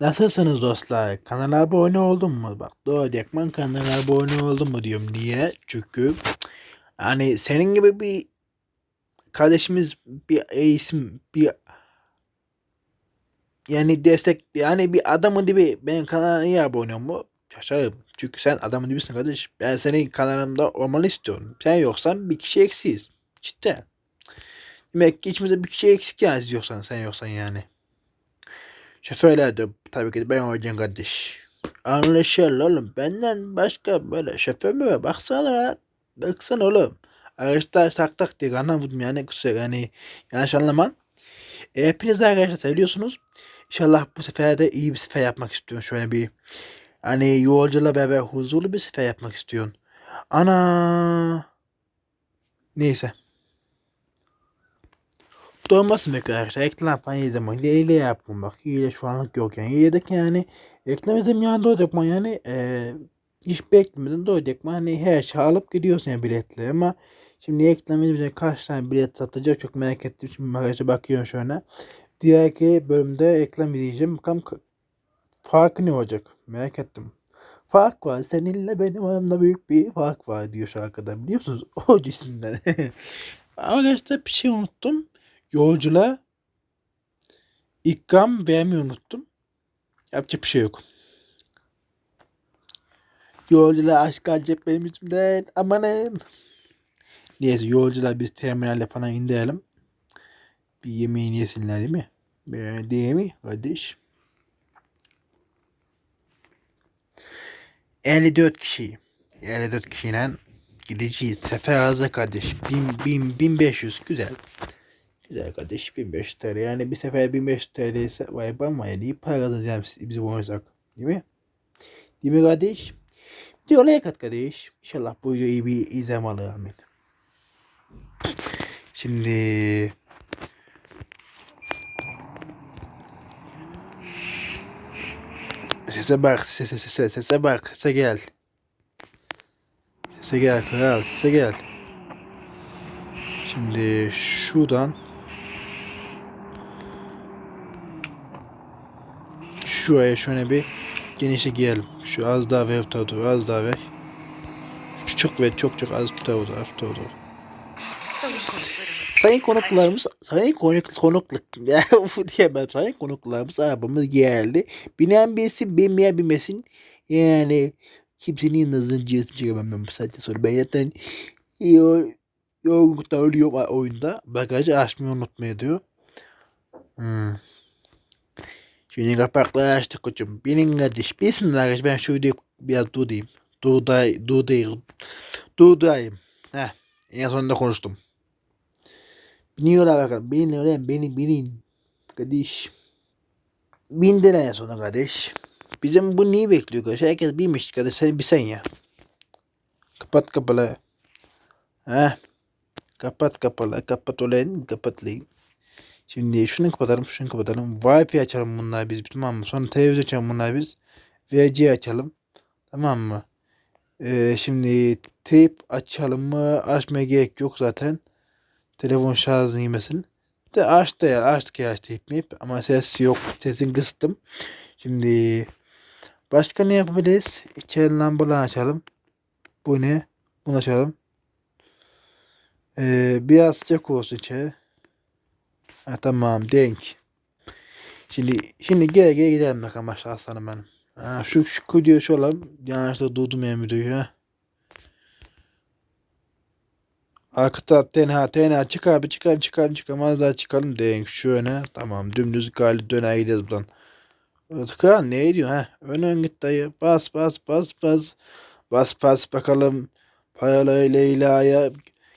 Nasılsınız dostlar? Kanala abone oldun mu? Bak Doğu Dekman kanala abone oldun mu diyorum. Niye? Çünkü hani senin gibi bir kardeşimiz bir isim bir yani destek yani bir adamın dibi benim kanalıma niye abone mu? Şaşarım. Çünkü sen adamın dibisin kardeş. Ben senin kanalımda olmanı istiyorum. Sen yoksan bir kişi eksiyiz. Cidden. Demek ki içimizde bir kişi eksik yani yoksan sen yoksan yani. Şoförler de tabii ki ben olacağım kardeş. Anlaşılır oğlum. Benden başka böyle şoför mü var? Baksana. Baksana oğlum. Arkadaşlar tak tak diye anlamadım yani kusura yani yanlış anlaman. E, hepiniz arkadaşlar seviyorsunuz. İnşallah bu sefer de iyi bir sefer yapmak istiyorum. Şöyle bir hani yolcuyla beraber huzurlu bir sefer yapmak istiyorum. Ana. Neyse. Dolmasın be arkadaşlar. Ekran falan yedim. Hile yaptım bak. Hile şu anlık yok yani. Yedik yani. Eklemizim yani doyduk mu yani. E, hiç beklemeden doyduk mu. Hani her şey alıp gidiyorsun yani biletleri ama şimdi eklemizde kaç tane bilet satacak çok merak ettim. Şimdi arkadaşlar bakıyorum şöyle. Diğer iki bölümde eklem diyeceğim. Bakalım farkı ne olacak? Merak ettim. Fark var. Seninle benim aramda büyük bir fark var diyor şarkıda. Biliyorsunuz o cisimden. Arkadaşlar bir şey unuttum. Yolculuğa ikram vermeyi unuttum. Yapacak bir şey yok. Yolculuğa aşk alacak benim içimden. Amanın. Neyse yolcular biz terminalde falan indirelim. Bir yemeğini yesinler değil mi? Böyle mi kardeş? 54 kişi. 54 kişiyle gideceğiz. Sefer hazır kardeş. 1000, 1000, 1500 güzel. Güzel kardeş 1500 TL. Yani bir sefer 1500 TL ise vay ben var ya iyi para kazanacağım bizi oynasak. Değil mi? Değil mi kardeş? Diyor olaya kat kardeş. İnşallah bu video iyi bir izlem alır Ahmet. Şimdi Sese bak, sese sese sese bak, sese gel. Sese gel kral, sese gel. Şimdi şuradan şuraya şöyle bir genişe girelim. Şu az daha ver tarafa doğru, az daha ver. Şu çok ver, çok çok az bir tarafa doğru. Sayın konuklarımız, sayın konuk, konukluk, ya ufu diyemem, sayın konuklarımız arabamız geldi. Binen bilsin, binmeyen bilmesin. Yani kimsenin nazını cihazını çekemem ben bu saatte sonra. Ben zaten yo- yorgunluktan ölüyorum oyunda. Bagajı açmayı unutmayı diyor. Hmm. Şimdi kapakları açtık koçum. Benim kardeş. Bilsin arkadaş ben şöyle biraz durdayım. Durday, durdayım. Durdayım. Heh. En sonunda konuştum. Biniyorlar bakalım. Binin öyle binin binin. Kardeş. Bindiler en sonunda kardeş. Bizim bu neyi bekliyor kardeş? Herkes binmiş kardeş. Sen bir sen ya. Kapat kapalı. Heh. Kapat kapalı. Kapat ulan. Kapat lan. Şimdi şunu kapatalım. Şunu kapatalım. Wi-Fi açalım bunlar biz. Tamam mı? Sonra televizyon açalım bunlar biz. VC açalım. Tamam mı? Ee, şimdi tape açalım mı? Açmaya gerek yok zaten. Telefon şarjını yemesin. De açtı ya. Açtık ya açtı hep ama ses yok. Sesini kıstım. Şimdi başka ne yapabiliriz? İçeri lambaları açalım. Bu ne? Bunu açalım. Ee, biraz sıcak olsun içeri. Ha, tamam denk. Şimdi şimdi geri geri gidelim bakalım aşağı aslanım benim. Ha, şu şu kuduyor şu olalım. Yanlışlıkla durdum ya müdürü ha. Arka taraf tenha tenha çık abi çık abi çık abi çıkamaz daha çıkalım denk şu öne. Tamam dümdüz gali döner gideriz buradan. Kral ne diyor ha? Ön ön git dayı. Bas bas bas bas. Bas bas bakalım. Paralı Leyla'ya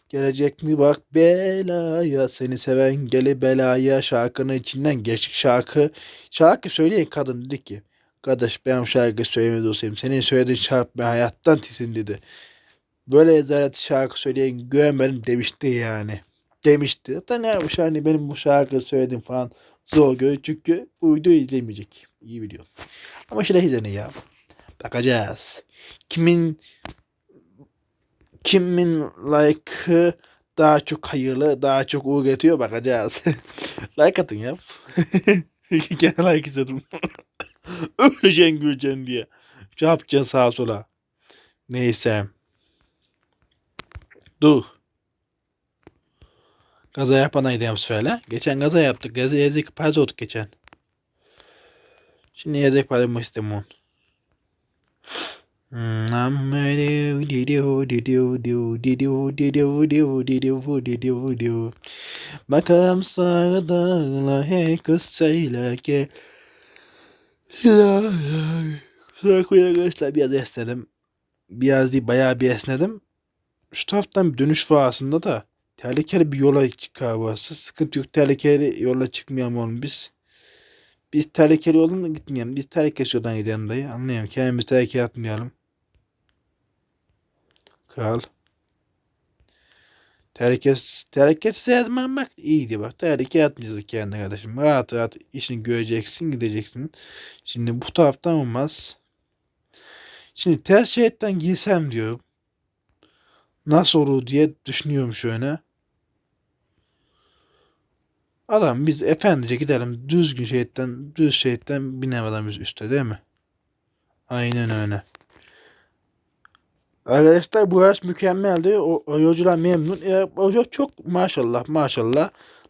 gelecek mi bak belaya. Seni seven geli belaya. Şarkının içinden geçtik şarkı. Şarkı söyleyen kadın dedi ki. Kardeş ben şarkı söylemedi olsaydım. Senin söylediğin şarkı ben hayattan tisin dedi. Böyle ezalet şarkı söyleyen görmedim demişti yani. Demişti. Hatta ne yapmış hani benim bu şarkı söyledim falan zor gör çünkü bu izlemeyecek. İyi biliyorum. Ama şöyle izleyin ya. Bakacağız. Kimin kimin like'ı daha çok hayırlı, daha çok uğur getiriyor bakacağız. like atın ya. Gene like istedim. Öleceksin güleceksin diye. Ne yapacaksın sağa sola. Neyse. Dur. Gaza yapanaydım söyle. Geçen gaza yaptık. Gaza ezik paz olduk geçen. Şimdi ezik paz mı istemiyorum. Bakalım sağda hey kız söyle ki Şarkıya arkadaşlar biraz esnedim. Biraz değil bayağı bir esnedim. Şu taraftan bir dönüş var aslında da. Tehlikeli bir yola çıkar burası. Sıkıntı yok. Tehlikeli yola çıkmayalım oğlum biz. Biz tehlikeli yoldan gitmeyelim. Biz tehlikeli yoldan gidelim dayı. Anlayayım. Kendimizi tehlikeye atmayalım. Kral. Tehlikesiz, tehlikesiz yazmamak iyiydi bak. Tehlikeye atmayacağız kendine kardeşim. Rahat rahat işini göreceksin gideceksin. Şimdi bu taraftan olmaz. Şimdi ters şeritten girsem diyorum. Nasıl olur diye düşünüyorum şöyle. Adam biz efendice gidelim düzgün şeritten düz şeritten binelim biz üstte değil mi? Aynen öyle. Arkadaşlar bu araç mükemmeldi. O, o yolcular memnun. E, o yol çok maşallah maşallah.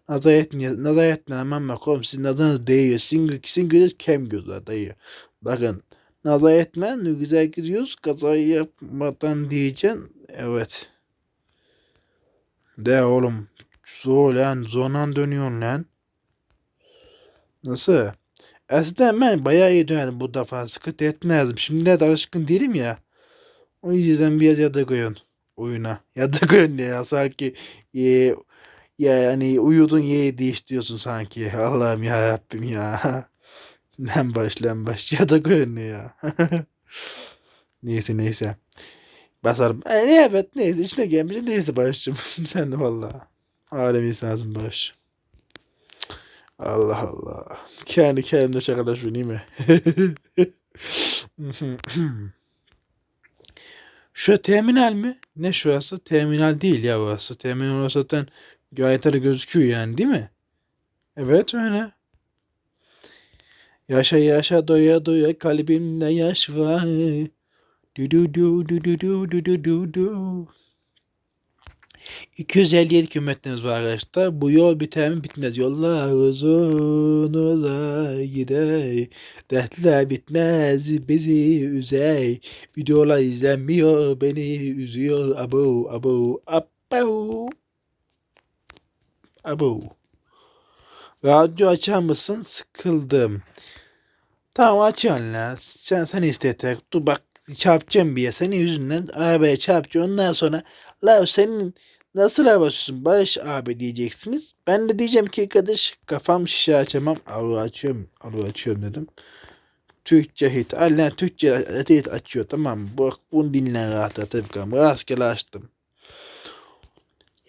Nazar etmeyin. Nazar etmeyin aman bak oğlum sizin nazarınız değiyor. Sizin, sizin gözünüz kem gözler değiyor. Bakın nazar etmeyin. Güzel gidiyoruz. Kazayı yapmadan diyeceksin. Evet. De oğlum. Zor lan. Zorla dönüyorsun lan. Nasıl? Aslında ben bayağı iyi dönerim bu defa. Sıkıntı etmezdim. Şimdi de alışkın değilim ya. O yüzden biraz yadırgıyorsun oyuna. Yadırgıyorsun ne ya sanki e, ya yani uyudun ye değiştiriyorsun sanki. Allah'ım ya Rabbim ya. Lan baş lan baş yadırgıyorsun ne ya. neyse neyse. Basarım. E, evet neyse içine gelmiş. Neyse başım. Sen de valla. Alem insansın baş. Allah Allah. Kendi kendine şakalaşıyor değil mi? Şu terminal mi? Ne şurası? Terminal değil ya burası. Terminal olsa zaten de gözüküyor yani değil mi? Evet öyle. Yaşa yaşa doya doya kalbimde yaş var. Du du du du du du du du du. 257 kilometremiz var arkadaşlar. Bu yol biter mi bitmez. Yollar uzun ola gider. Dertler bitmez bizi üzey. Videolar izlenmiyor beni üzüyor. Abo abo abo. Abo. Radyo açar mısın? Sıkıldım. Tamam açıyorsun la. Sen, sen istetek. Dur bak çarpacağım bir ya. Senin yüzünden arabaya çarpacağım. Ondan sonra la senin Nasıl hava basıyorsun Barış abi diyeceksiniz. Ben de diyeceğim ki kardeş kafam şişe açamam. Alo açıyorum. Alo açıyorum dedim. Türkçe hit. Allah Türkçe hit açıyor tamam? Bak bunu dinle rahat. Rastgele açtım.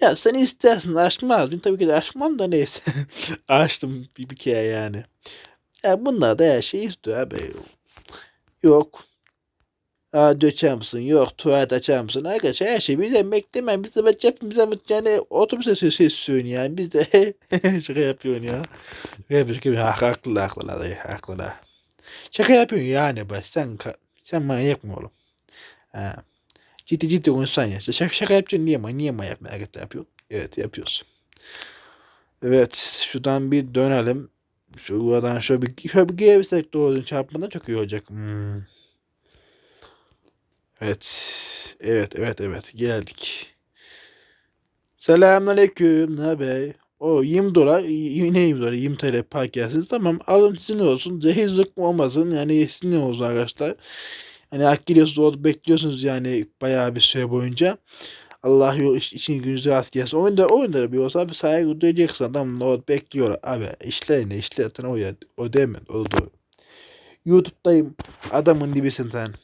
Ya sen istersin açmaz. Ben tabii ki de açmam da neyse. Açtım bir, bir kere yani. Ya bunlar da her şey istiyor abi. Yok. Açar mısın? Yok tuvalet açar mısın? Arkadaşlar her şey bize bekleme. Biz de hepimize yani otobüse ses ses söylüyor yani. Biz de şaka yapıyorsun ya. Şaka yapıyorsun ki haklı haklı haklı Şaka yapıyorsun yani baş. Sen sen manyak mı oğlum? Ha. Ciddi ciddi konuşsan ya. Şaka, şaka yapacaksın niye, niye manyak merak yapıyorsun? Evet yapıyorsun. Evet şuradan bir dönelim. Şu buradan şöyle bir, şöyle bir gelirsek doğru çarpmadan çok iyi olacak. Hmm. Evet. Evet, evet, evet. Geldik. Selamünaleyküm. Ne haber? O 20 dolar, yine 20 dolar, 20 TL park yersiniz. Tamam alın sizin olsun. Zehirlik olmasın. Yani sizin olsun arkadaşlar. Yani hak geliyorsunuz orada bekliyorsunuz yani bayağı bir süre boyunca. Allah yol iş, işin gününüzü rast gelsin. Oyunda, oyunda bir olsa bir saygı duyacaksın. Adam orada bekliyor. Abi işler ne işler o ya. O demedi. O doğru. YouTube'dayım. Adamın dibisin sen.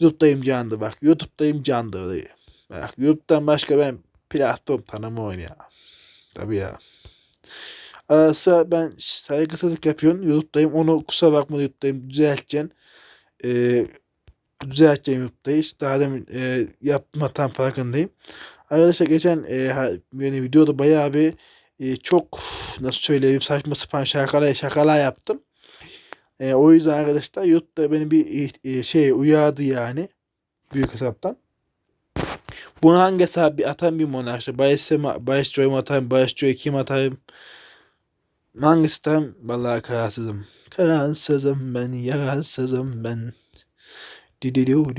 YouTube'dayım candı bak. YouTube'dayım candı. Bak YouTube'dan başka ben platform tanımıyorum ya. Tabii ya. Arası ben saygısızlık yapıyorum. YouTube'dayım. Onu kusura bakma YouTube'dayım. Düzelteceksin. Ee, düzelteceğim YouTube'da hiç. Daha demin e, yapmadan farkındayım. Arkadaşlar geçen e, yani videoda bayağı bir e, çok nasıl söyleyeyim saçma sapan şakalar şakalar yaptım. E, o yüzden arkadaşlar YouTube'da beni bir e, şey uyardı yani. Büyük hesaptan. Bunu hangi hesabı atayım bir monarşi? Bayes'e mi, Bayes Joy'u mu atayım? Bayes Joy'u kim atayım? Hangisi atayım? Vallahi kararsızım. Kararsızım ben, yararsızım ben. Dididu,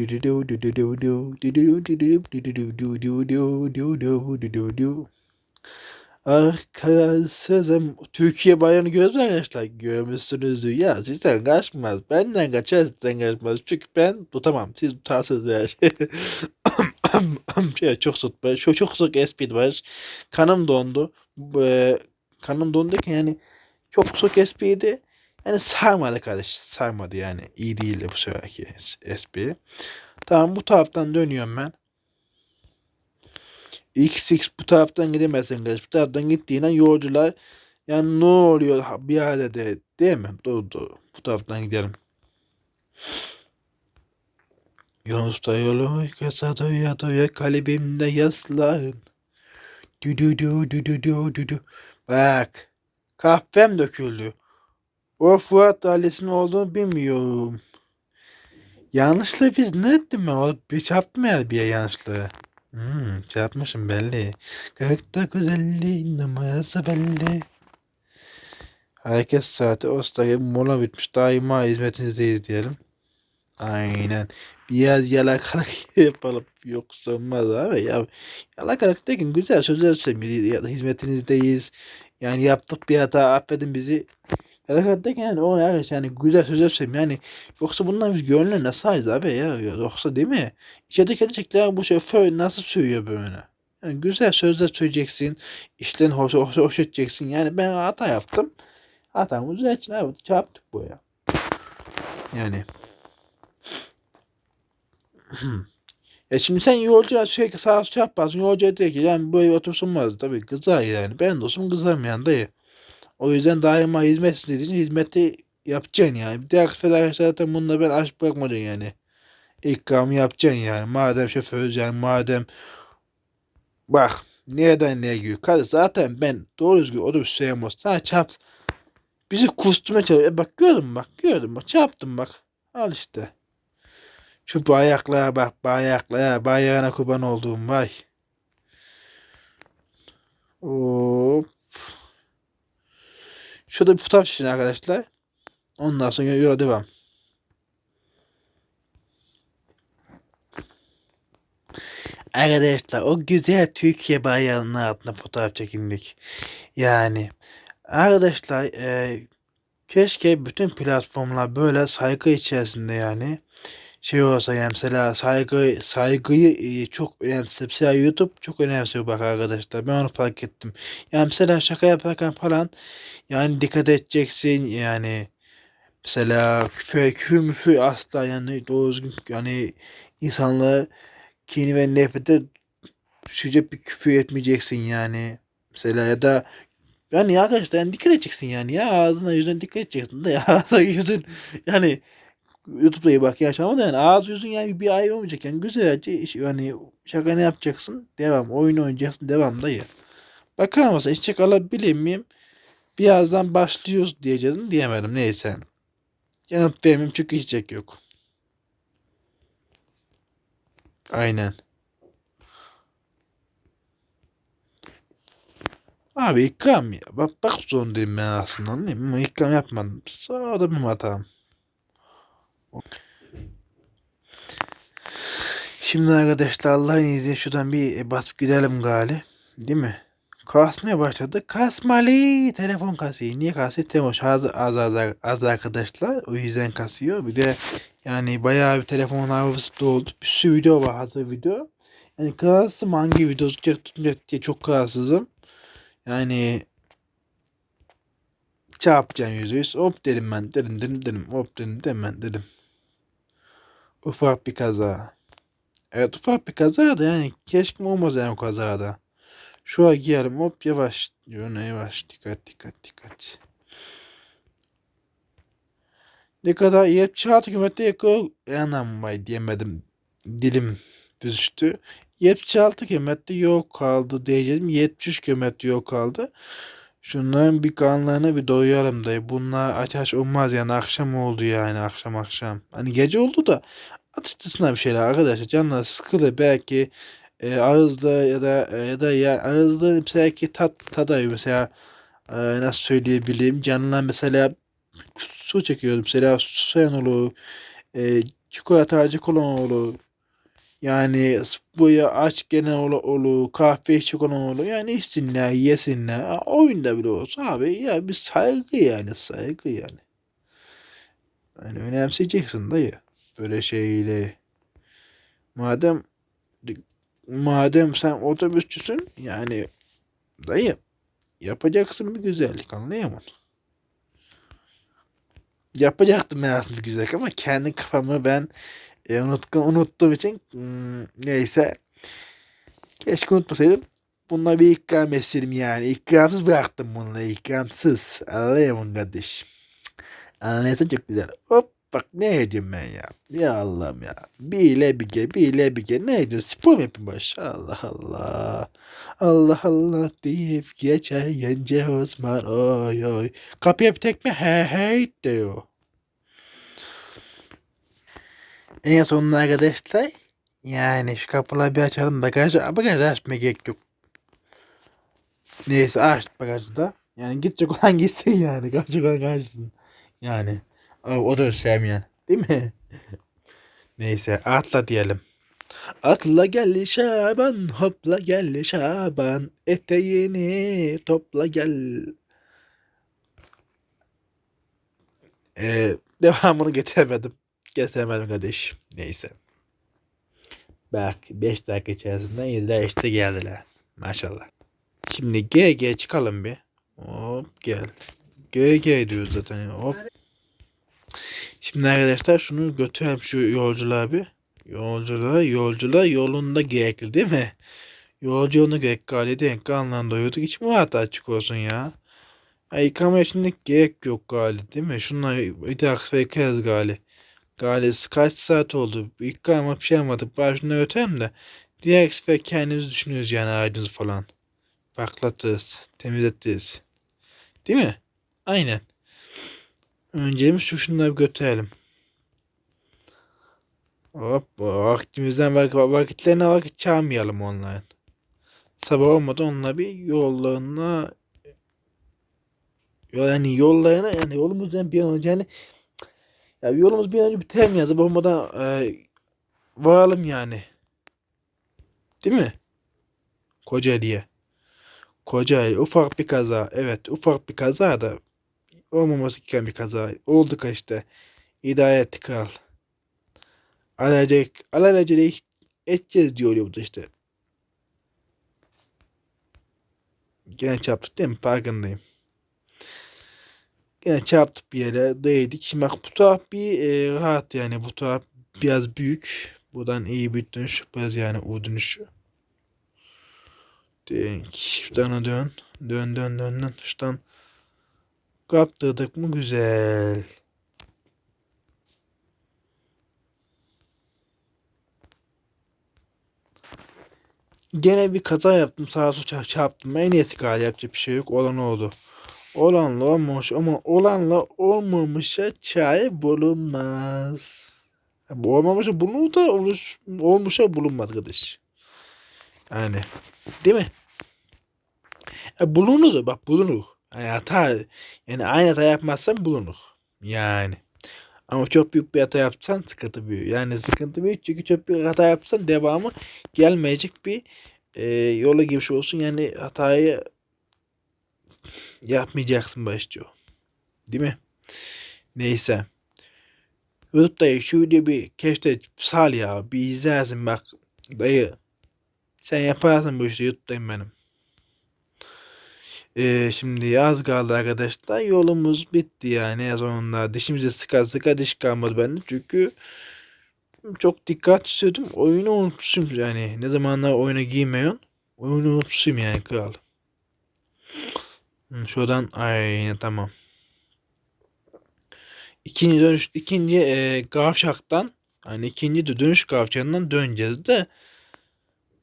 Ah kararsızım. Türkiye bayanı göz arkadaşlar. Görmüşsünüzdür. Ya sizden kaçmaz. Benden kaçar sizden kaçmaz. Çünkü ben tutamam. Siz tutarsınız eğer. şey, çok sık. Çok, çok sık espri var. Kanım dondu. E, kanım dondu ki yani çok sık espriydi. Yani sarmadı kardeş. Sarmadı yani. İyi değildi bu seferki espri. Tamam bu taraftan dönüyorum ben. XX bu taraftan gidemezsin kardeş. Bu taraftan gittiğinde yolcular yani ne oluyor bir halde de değil mi? Doğru doğru. Bu taraftan gidelim. Yunus'ta yolu kısa doya doya kalbimde yaslan. Dü dü dü dü dü dü dü dü. Bak. Kahvem döküldü. O Fuat ailesinin olduğunu bilmiyorum. Yanlışlığı biz ne ettim ben? O bir çarptım ya bir yanlışlığı. Hmm, çarpmışım belli. 49 50 numarası belli. Herkes saati Osta'ya mola bitmiş. Daima hizmetinizdeyiz diyelim. Aynen. Biraz yalakalık yapalım. Yoksa olmaz abi. Ya, yalakalık derken güzel sözler söyleyeyim. Hizmetinizdeyiz. Yani yaptık bir hata affedin bizi. Yalakalık derken yani o yani, yani güzel sözler söyleyeyim. Yani yoksa bundan biz gönlü nasıl ayız abi ya. Yoksa değil mi? İçerideki gerçekten bu şoför nasıl söylüyor böyle? Yani güzel sözler söyleyeceksin. İşten hoş, hoş, hoş edeceksin. Yani ben hata yaptım. Hatamı düzeltin abi. Çarptık bu ya. Yani ya şimdi sen yolcuya sürekli sağa sola yaparsın. Yolcuya diyor ki yani böyle otobüs olmaz. Tabii kızar yani. Ben olsun kızarmayan dayı. O yüzden daima hizmet istediğin hizmeti yapacaksın yani. Diğer arkadaşlar zaten bununla ben aşk bırakmayacaksın yani. İkramı yapacaksın yani. Madem şoförüz yani madem bak nereden neye giriyor. Kardeş zaten ben doğru düzgün otobüs sevmez. Sana çarp. Bizi kusturmaya çalışıyor. E bak gördüm bak gördüm bak çarptım bak. Al işte. Şu bayaklığa bak bayaklığa. Bayağına kurban olduğum vay. Hop. Şurada bir fotoğraf çizin arkadaşlar. Ondan sonra yola devam. Arkadaşlar o güzel Türkiye bayrağının altında fotoğraf çekindik. Yani arkadaşlar e, keşke bütün platformlar böyle saygı içerisinde yani şey olsa yani mesela saygı saygıyı e, çok önemsiyor. Mesela YouTube çok önemsiyor bak arkadaşlar. Ben onu fark ettim. Yani mesela şaka yaparken falan yani dikkat edeceksin yani mesela küfür küfür müfür asla yani doğru düzgün yani insanlığı kini ve nefrete düşecek bir küfür etmeyeceksin yani. Mesela ya da yani arkadaşlar yani dikkat edeceksin yani ya ağzına yüzüne dikkat edeceksin de ya ağzına yüzün yani YouTube'da iyi bak yaşama da yani ağız yüzün yani bir ay olmayacak yani güzelce iş, yani şaka ne yapacaksın devam oyun oynayacaksın devam dayı. Bakalım mesela içecek alabilir miyim? Birazdan başlıyoruz diyeceğim diyemedim neyse. Yanıt vermeyeyim çünkü içecek yok. Aynen. Abi ikram ya. Bak bak zorundayım ben aslında anlayayım ama ikram yapmadım. Sağ da benim hatam. Şimdi arkadaşlar Allah'ın izniyle şuradan bir basıp gidelim gali. Değil mi? Kasmaya başladı. Kasmalı. Telefon kasıyor. Niye kasıyor? Telefon az, az, az, az arkadaşlar. O yüzden kasıyor. Bir de yani bayağı bir telefon havası doldu. Bir sürü video var hazır video. Yani kararsızım hangi video tutacak tutmayacak diye çok kararsızım. Yani çarpacağım yüzde yüz. Hop dedim ben. Dedim dedim dedim. Hop dedim dedim ben dedim. Ufak bir kaza. Evet ufak bir kaza da yani keşke olmaz yani o kazada. Şu an giyelim hop yavaş. Yöne yavaş. Dikkat dikkat dikkat. Ne kadar 76 kilometre yakın anam diyemedim. Dilim düştü. 76 kilometre yol kaldı diyeceğim. 73 kilometre yol kaldı. Şunların bir kanlarını bir doyuralım dayı. Bunlar aç aç olmaz yani akşam oldu yani akşam akşam. Hani gece oldu da atıştırsınlar bir şeyler arkadaşlar. Canlar sıkılır belki e, ağızda ya da e, ya da ya ağızda belki tat tadıyor mesela e, nasıl söyleyebileyim canlar mesela su çekiyor mesela susayan olur e, çikolata acı kolan olur yani bu ya aç gene olur, olur kahve içik olan olur yani içsinler yesinler. Oyunda bile olsa abi ya bir saygı yani saygı yani. Yani önemseyeceksin dayı. Böyle şeyle. Madem madem sen otobüsçüsün yani dayı yapacaksın bir güzellik musun? Yapacaktım aslında bir güzellik ama kendi kafamı ben e, unuttum, unuttuğum için hmm, neyse keşke unutmasaydım. Bununla bir ikram etseydim yani. İkramsız bıraktım bununla ikramsız. Anlıyor musun kardeş? Anlayırsan çok güzel. Hop bak ne ediyorum ben ya. Ya Allah'ım ya. Bir ile bir ge, bir ile bir ge. Ne ediyorsun? Spor mu yapayım baş? Allah Allah. Allah Allah deyip geçer yence Osman oy oy. Kapıya bir tekme he hey diyor. En sonunda arkadaşlar yani şu kapıları bir açalım bagajı. Bagajı açmaya gerek yok. Neyse aç bagajı da. Yani gidecek olan gitsin yani. Kaçacak olan kaçsın. Yani. O, da sevmeyen. Değil mi? Neyse atla diyelim. Atla gel Şaban, hopla gel Şaban, eteğini topla gel. Ee, devamını getiremedim. Getiremedim kardeş. Neyse. Bak 5 dakika içerisinde yediler işte geldiler. Maşallah. Şimdi GG çıkalım bir. Hop gel. GG diyoruz zaten. Hop. Şimdi arkadaşlar şunu götürelim şu yolculuğa bir. Yolculuğa, yolculuğa yolunda gerekli değil mi? Yolcu yolunu gerek gali denk anlamda doyurduk. Hiç mi hata açık olsun ya? ya yıkamaya şimdi gerek yok gali değil mi? Şunlar bir dakika yıkarız gali. Gali kaç saat oldu? Şey yapmadık. Bari şunu ötelim de. Diğer sefer kendimiz düşünüyoruz yani ağacımızı falan. Baklatırız. Temizletiriz. Değil mi? Aynen. Öncemiz şu şunları götürelim. Hop vaktimizden vak vakitlerine vakit çalmayalım onların. Sabah olmadan onunla bir yollarına yani yollarına yani yolumuzdan bir an önce yani ya yolumuz bir an önce bitirelim ya sabah olmadan e, varalım yani. Değil mi? Kocaeli'ye. Kocaeli ufak bir kaza. Evet ufak bir kaza da olmaması gereken bir kaza. Oldu işte. İdare kral. Alacak, alelacele edeceğiz diyor bu da işte. Gene çarptık değil mi? Farkındayım. Gene çarptık bir yere değdik. Bak bu taraf bir e, rahat yani. Bu taraf biraz büyük. Buradan iyi bir dönüş yaparız yani o dönüşü. Denk. Şuradan dön. Dön dön dön dön. Şuradan kaptırdık mı güzel. Gene bir kaza yaptım. Sağa sola çarptım. En iyisi galiba yapacak bir şey yok. Olan oldu. Olanla olmamış ama olanla olmamışa çare bulunmaz. Bu olmamışa bulunur da olmuş, olmuşa bulunmaz arkadaş. Yani değil mi? E, bulunur bak bulunur. Yani hata yani aynı hata yapmazsan bulunur. Yani. Ama çok büyük bir hata yapsan sıkıntı büyük. Yani sıkıntı büyük çünkü çok büyük hata yapsan devamı gelmeyecek bir e, yola girmiş olsun. Yani hatayı yapmayacaksın başlıyor. Değil mi? Neyse. YouTube'da şöyle bir keşfet sal ya. Bir izlersin bak. Dayı. Sen yaparsın bu işi YouTube'dayım benim. Ee, şimdi yaz kaldı arkadaşlar. Yolumuz bitti yani sonunda. Dişimize sıka sıka diş kalmadı bende. Çünkü çok dikkat istedim. Oyunu unutmuşum yani. Ne zamanlar oyuna giymiyorsun. Oyunu unutmuşum yani kral. Şuradan aynen tamam. İkinci dönüş ikinci e, kavşaktan hani ikinci dönüş kavşağından döneceğiz de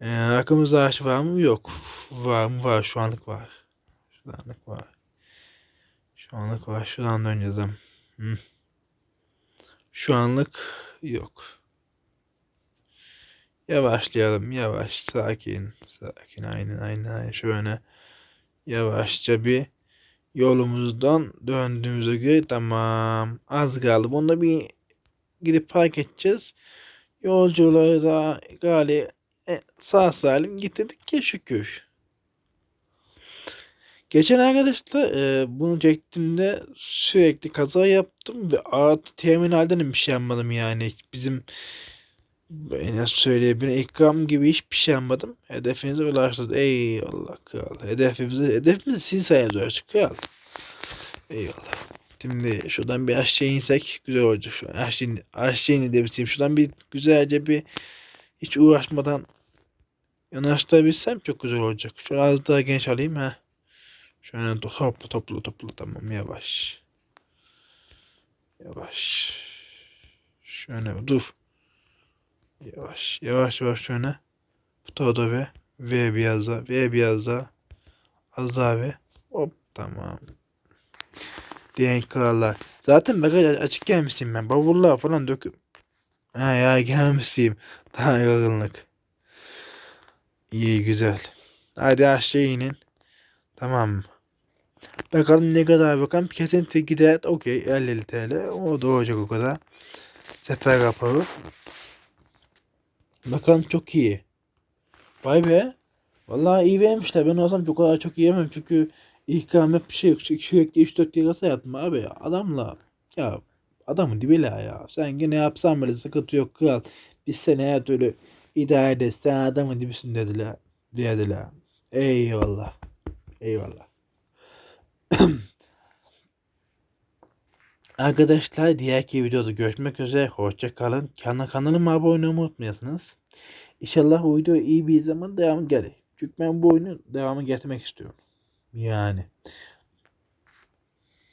e, arkamızda ağaç var mı? Yok. Var mı? Var. Şu anlık var. Şu anlık var. Şu anlık var. Şuradan döneceğim. Hı. Şu anlık yok. Yavaşlayalım. Yavaş. Sakin. Sakin. Aynen aynen. aynen. Şöyle yavaşça bir yolumuzdan döndüğümüze göre tamam. Az kaldı. Bunda bir gidip park edeceğiz. Yolcuları da gali e, sağ salim getirdik ya şükür. Geçen arkadaşlar e, bunu çektiğimde sürekli kaza yaptım ve artı terminalden bir şey yapmadım yani. Bizim ben nasıl söyleyebilirim ikram gibi hiçbir şey yapmadım. Hedefinize ulaştık. Eyvallah kral. Hedefimizi, hedefimizi sizin sayenizde ulaştık kral. Eyvallah. Şimdi şuradan bir aşağı insek güzel olacak şu an. Aşağı, aşağı inebilsem şuradan bir güzelce bir hiç uğraşmadan yanaştırabilsem çok güzel olacak. Şöyle az daha genç alayım ha. Şöyle toplu toplu toplu tamam yavaş. Yavaş. Şöyle dur. Yavaş yavaş yavaş şöyle. Bu tarafa ve V biraz daha. V biraz daha. Az daha ve hop tamam. Diyen krallar. Zaten bagaj açık gelmişim ben. Bavullar falan döküp. Ha ya gelmişim. Daha yorgunluk. İyi güzel. Hadi aşağı inin. Tamam mı? Bakalım ne kadar bakalım. Kesinti gider. Okey 50 TL. O da olacak o kadar. Sefer raporu. Bakalım çok iyi. Vay be. Vallahi iyi vermişler. Ben olsam çok kadar çok yiyemem. Çünkü ikram hep bir şey yok. Sürekli 3-4 lirası yaptım abi. Adamla ya adamın dibiyle ya. Sen gene yapsan böyle sıkıntı yok kral. Biz seni her türlü idare ederiz. Sen adamın dibisin dediler. Dediler. Eyvallah. Eyvallah. Arkadaşlar diğerki videoda görüşmek üzere. Hoşça kalın. Kana kanalıma abone olmayı unutmayasınız. İnşallah bu video iyi bir zaman devamı gelir. Çünkü ben bu oyunun devamı getirmek istiyorum. Yani.